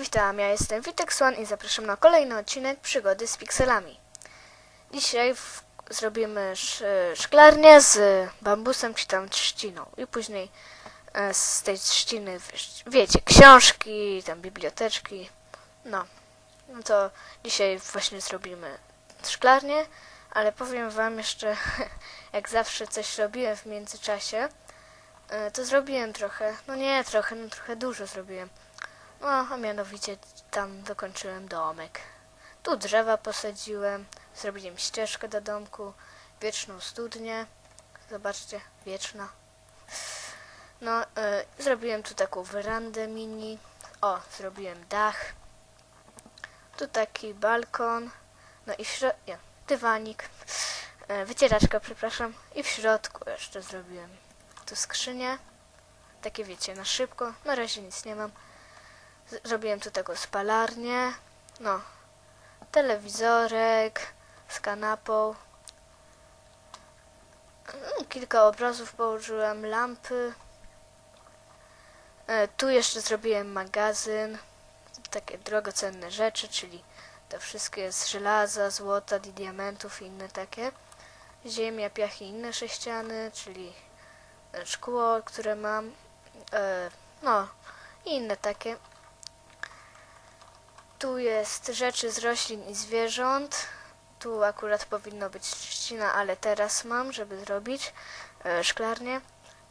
Witam, ja jestem Witek Swan i zapraszam na kolejny odcinek Przygody z pikselami. Dzisiaj w, zrobimy sz, szklarnię z bambusem czy tam trzciną i później e, z tej trzciny, wiecie, książki, tam biblioteczki, no. No to dzisiaj właśnie zrobimy szklarnię, ale powiem wam jeszcze, jak zawsze coś robiłem w międzyczasie, e, to zrobiłem trochę, no nie trochę, no trochę dużo zrobiłem. No, a mianowicie tam dokończyłem domek. Tu drzewa posadziłem, zrobiłem ścieżkę do domku, wieczną studnię. Zobaczcie, wieczna. No, y, zrobiłem tu taką werandę mini. O, zrobiłem dach. Tu taki balkon. No i w środku, dywanik. Y, wycieraczka, przepraszam. I w środku jeszcze zrobiłem tu skrzynię. Takie wiecie, na szybko. Na razie nic nie mam. Zrobiłem tu taką spalarnię. No. Telewizorek z kanapą. Mm, Kilka obrazów położyłem, lampy. E, Tu jeszcze zrobiłem magazyn. Takie drogocenne rzeczy, czyli to wszystkie z żelaza, złota, di- diamentów i inne takie. Ziemia, piach i inne sześciany, czyli szkło, które mam. E, No, i inne takie. Tu jest rzeczy z roślin i zwierząt. Tu akurat powinno być trzcina, ale teraz mam, żeby zrobić e, szklarnię.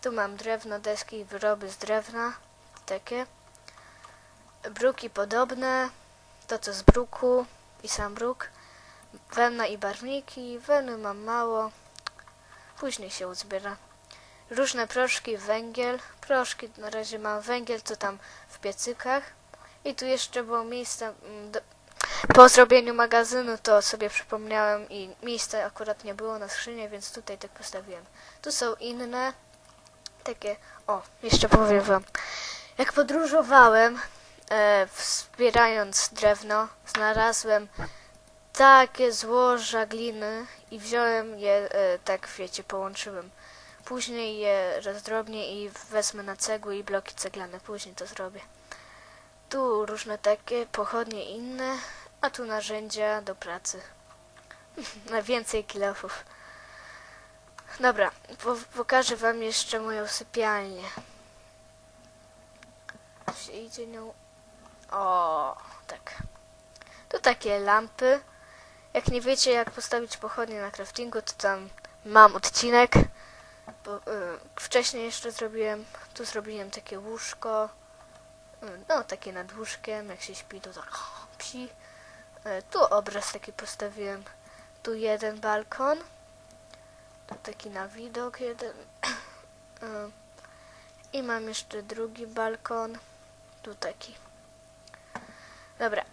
Tu mam drewno, deski i wyroby z drewna. Takie. Bruki podobne. To co z bruku i sam bruk. Wełna i barwniki. Wełny mam mało. Później się uzbiera. Różne proszki, węgiel. Proszki na razie mam węgiel, co tam w piecykach. I tu jeszcze było miejsce. mm, Do, po zrobieniu magazynu to sobie przypomniałem i miejsca akurat nie było na skrzynię, więc tutaj tak postawiłem. Tu są inne takie. O, jeszcze powiem wam. Jak podróżowałem, e, zbierając drewno, znalazłem takie złoża gliny i wziąłem je, e, tak wiecie, połączyłem. Później je rozdrobnię i wezmę na cegły i bloki ceglane. Później to zrobię. Tu różne takie pochodnie inne, a tu narzędzia do pracy. Na więcej kilofów. Dobra, po pokażę wam jeszcze moją sypialnię. Się idzie nią. O, tak. Tu takie lampy. Jak nie wiecie, jak postawić pochodnie na craftingu, to tam mam odcinek. Bo, y, wcześniej jeszcze zrobiłem, tu zrobiłem takie łóżko. Mm, No, takie nad łóżkiem, jak się śpi, to tak psi. E, Tu obraz taki postawiłem. Tu jeden balkon. Tu taki na widok jeden. E, I mam jeszcze drugi balkon. Tu taki. Dobra.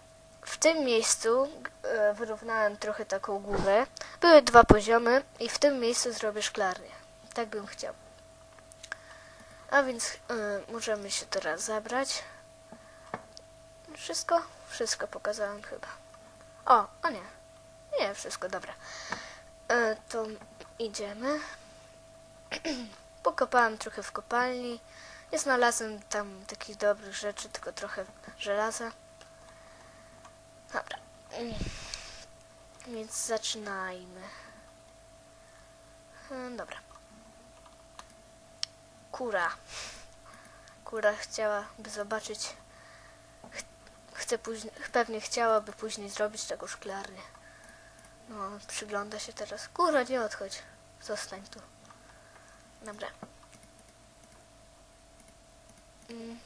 W tym miejscu e, wyrównałem trochę taką górę. Były dwa poziomy i w tym miejscu zrobię szklarnię. Tak bym chciał. A więc możemy się teraz zabrać. Wszystko? Wszystko pokazałem chyba. O, o nie. Nie, wszystko, dobra. E, to idziemy. Pokopałem trochę w kopalni. Nie znalazłem tam takich dobrych rzeczy, tylko trochę żelaza. Dobra. Mm. Więc zaczynajmy. E, Dobra. Kura. Kura chciałaby zobaczyć chce później, pewnie chciałaby później zrobić taką szklarnię. No, przygląda się teraz. Kurwa, nie odchodź. Zostań tu. Dobra. Mm.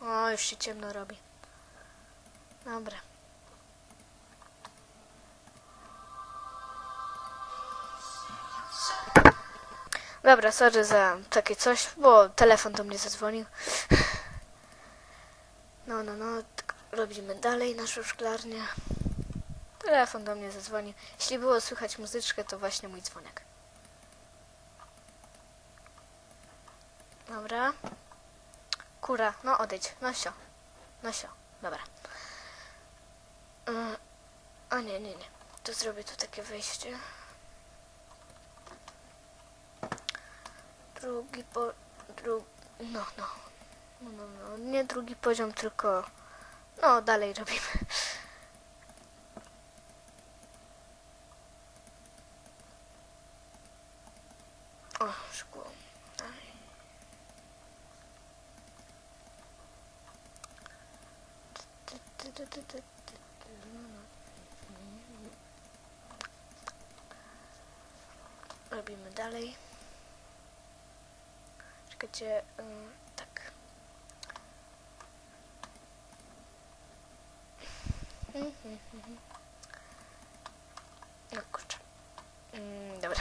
O, już się ciemno robi. Dobra. Dobra, sorry za takie coś, bo telefon do mnie zadzwonił. No, no, no, robimy dalej naszą szklarnię. Telefon do mnie zadzwonił. Jeśli było słychać muzyczkę, to właśnie mój dzwonek. Dobra. Kura, no odejdź. No sio. No sio. Dobra. Yy, a nie, nie, nie. To zrobię tu takie wejście. Drugi po... Dru... No, no. No, no, no, nie drugi poziom, tylko... No, dalej robimy. O, szkło. Robimy dalej. Czekajcie, ym, tak. Mhm, mhm. No kurczę. Mm, dobra.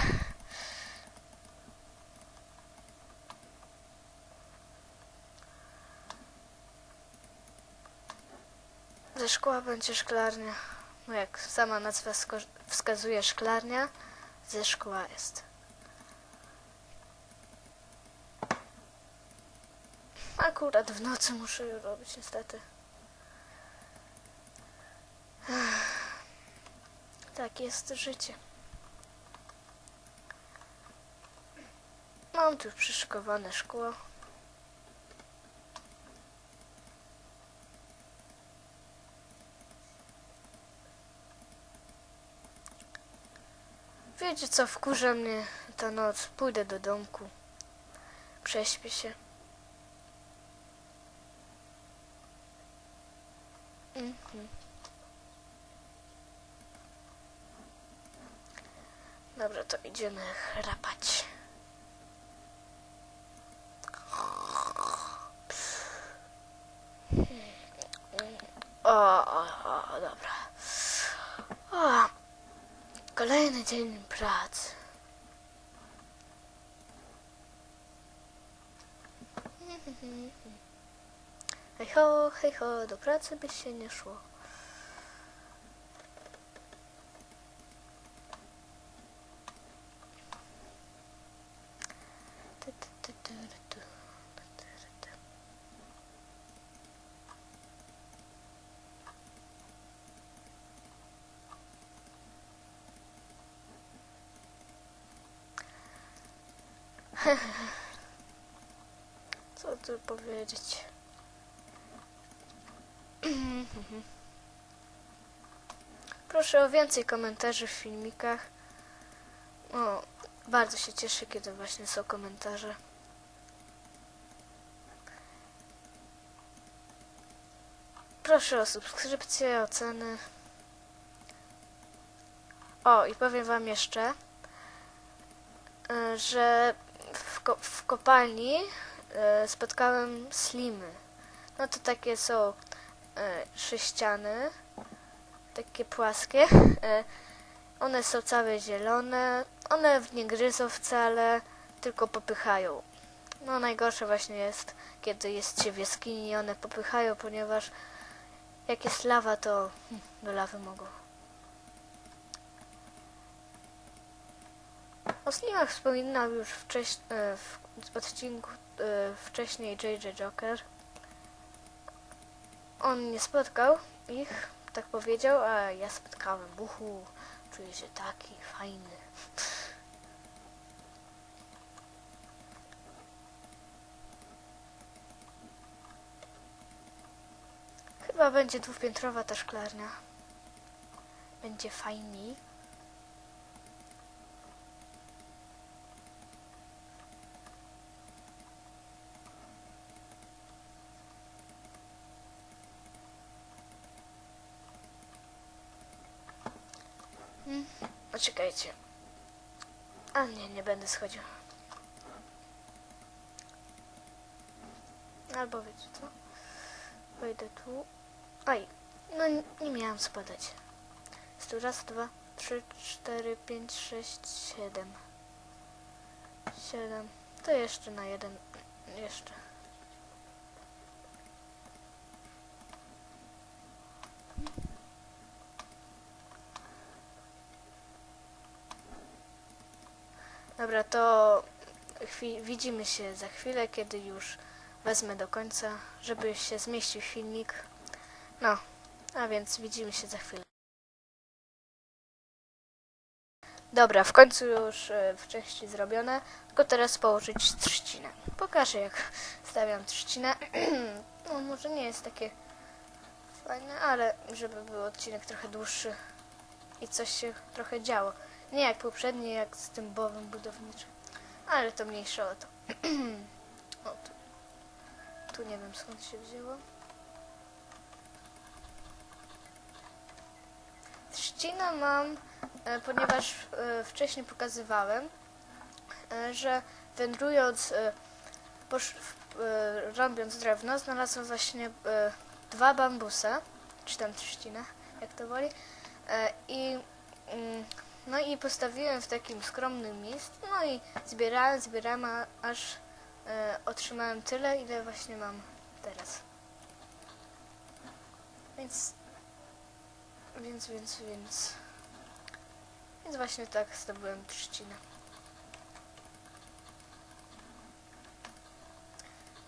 Ze szkła będzie szklarnia. No jak sama nazwa wskazuje szklarnia, ze szkła jest. Akurat w nocy muszę ją robić niestety. Tak jest życie. Mam tu przyszykowane szkło. Wiecie co, wkurza mnie ta noc. Pójdę do domku. Prześpię się. Mhm. Dobra, to idziemy chrapać. O, o, o dobra. O, kolejny dzień pracy. Hej ho, hej ho, do pracy by się nie szło. Co tu powiedzieć? Proszę o więcej komentarzy w filmikach. O, bardzo się cieszę, kiedy właśnie są komentarze. Proszę o subskrypcję, oceny. O, i powiem wam jeszcze, e, że w, ko- w kopalni e, spotkałem slimy. No to takie są e, sześciany, takie płaskie. E, one są całe zielone, one nie gryzą wcale, tylko popychają. No najgorsze właśnie jest, kiedy jest się w jaskini i one popychają, ponieważ jak jest lawa, to do lawy mogą. O slimach wspominał już wcześniej w odcinku e, wcześniej JJ Joker. On nie spotkał ich, tak powiedział, a ja spotkałem. Buchu, czuję się taki fajny. Chyba będzie dwupiętrowa ta szklarnia. Będzie fajniej. Mm, A nie, nie będę schodził. Albo wiecie co? Wejdę tu. Aj, no nie miałam spadać. Jest tu raz, dwa, trzy, cztery, pięć, sześć, siedem. Siedem. To jeszcze na jeden. Jeszcze. Dobra, to widzimy się za chwilę, kiedy już wezmę do końca, żeby się zmieścił filmik. No, a więc widzimy się za chwilę. Dobra, w końcu już e, w części zrobione, tylko teraz położyć trzcinę. Pokażę jak Stawiam trzcinę. no może nie jest takie fajne, ale żeby był odcinek trochę dłuższy i coś się trochę działo. Nie jak poprzedni, jak z tym bowem budowniczym. Ale to mniejsze o to. o, tu. tu nie wiem skąd się wzięło. Trzcinę mam, e, ponieważ e, wcześniej pokazywałem, e, że wędrując, robiąc drewno, znalazłem właśnie dwa bambusy, czy tam trzcinę, jak to woli. I mm, no i postawiłem w takim skromnym miejscu, no i zbierałem, zbierałem, aż e, otrzymałem tyle, ile właśnie mam teraz. Więc, więc, więc, więc, więc właśnie tak zdobyłem trzcinę.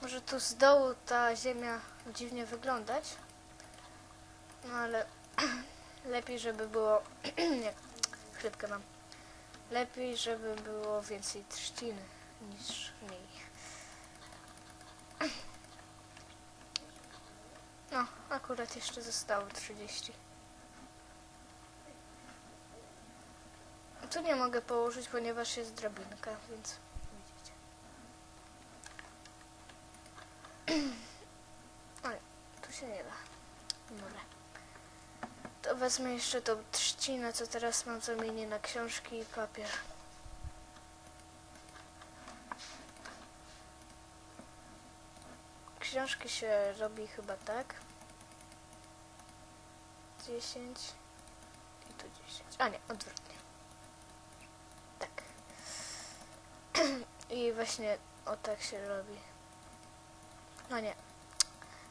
Może tu z dołu ta ziemia dziwnie wyglądać, no ale lepiej, żeby było, jak chrypkę mam, lepiej, żeby było więcej trzciny niż mniej. No, akurat jeszcze zostało 30. Tu nie mogę położyć, ponieważ jest drabinka, więc widzicie. Ale tu się nie da. Dobra. To wezmę jeszcze tą trzcinę, co teraz mam zamienię na książki i papier. Książki się robi chyba tak. 10 i tu 10. A nie, odwrotnie. Tak. I właśnie o tak się robi. No nie.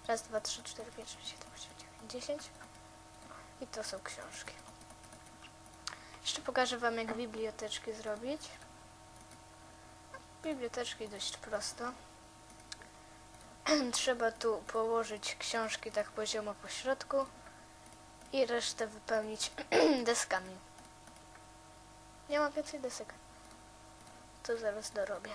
Raz, dwa, trzy, cztery, pięć, sześć, siedem, osiem, dziewięć, dziesięć. I to są książki. Jeszcze pokażę Wam, jak biblioteczki zrobić. Biblioteczki dość prosto. Trzeba tu położyć książki tak poziomo po środku i resztę wypełnić deskami. Nie mam więcej desek. To zaraz dorobię.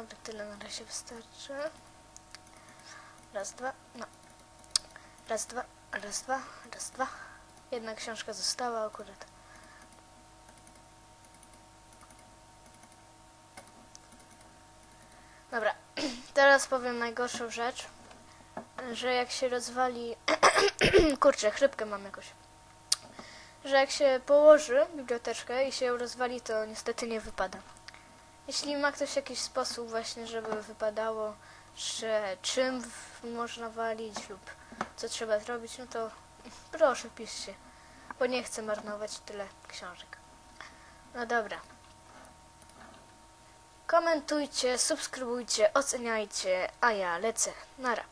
Dobra, tyle na razie wystarczy. Raz, dwa, no. Raz, dwa, raz, dwa, raz, dwa. Jedna książka została akurat. Dobra, teraz powiem najgorszą rzecz, że jak się rozwali... Kurczę, chrypkę mam jakoś. Że jak się położy biblioteczkę i się ją rozwali, to niestety nie wypada. Jeśli ma ktoś jakiś sposób właśnie, żeby wypadało, że czym można walić lub co trzeba zrobić, no to proszę piszcie, bo nie chcę marnować tyle książek. No dobra. Komentujcie, subskrybujcie, oceniajcie, a ja lecę. Nara.